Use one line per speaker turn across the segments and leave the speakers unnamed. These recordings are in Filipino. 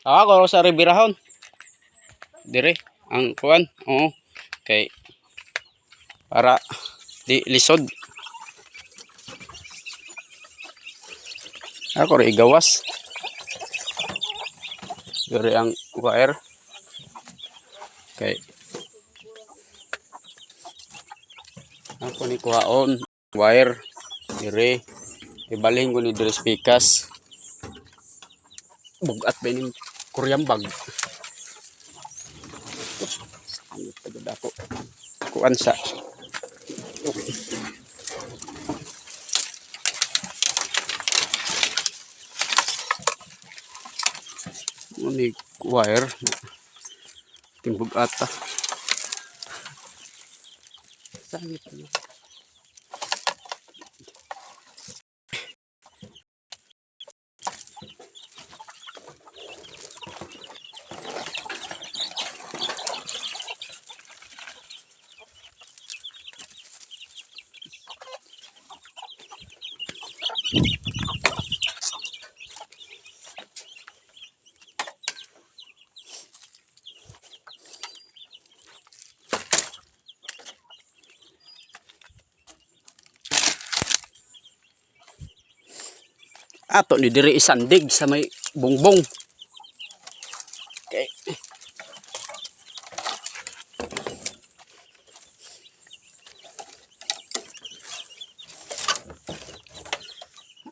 Ah, ko sa ribirahon. Dire ang kuan. Oo. Kay para di lisod. Ako rin igawas. Dire ang wire. Kay ako ni kuhaon wire dire ibalhin ko ni dire spikas bugat ba kuryambag ano pagod ako kuan sa ano ni wire timbog ata sangit na ato ni diri isandig sa may bongbong okay.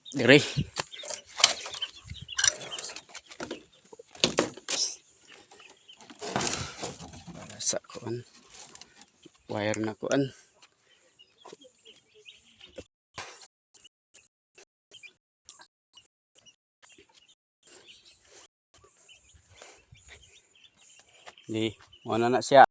Diri sa kuan wire na kuan Di, wala na siya.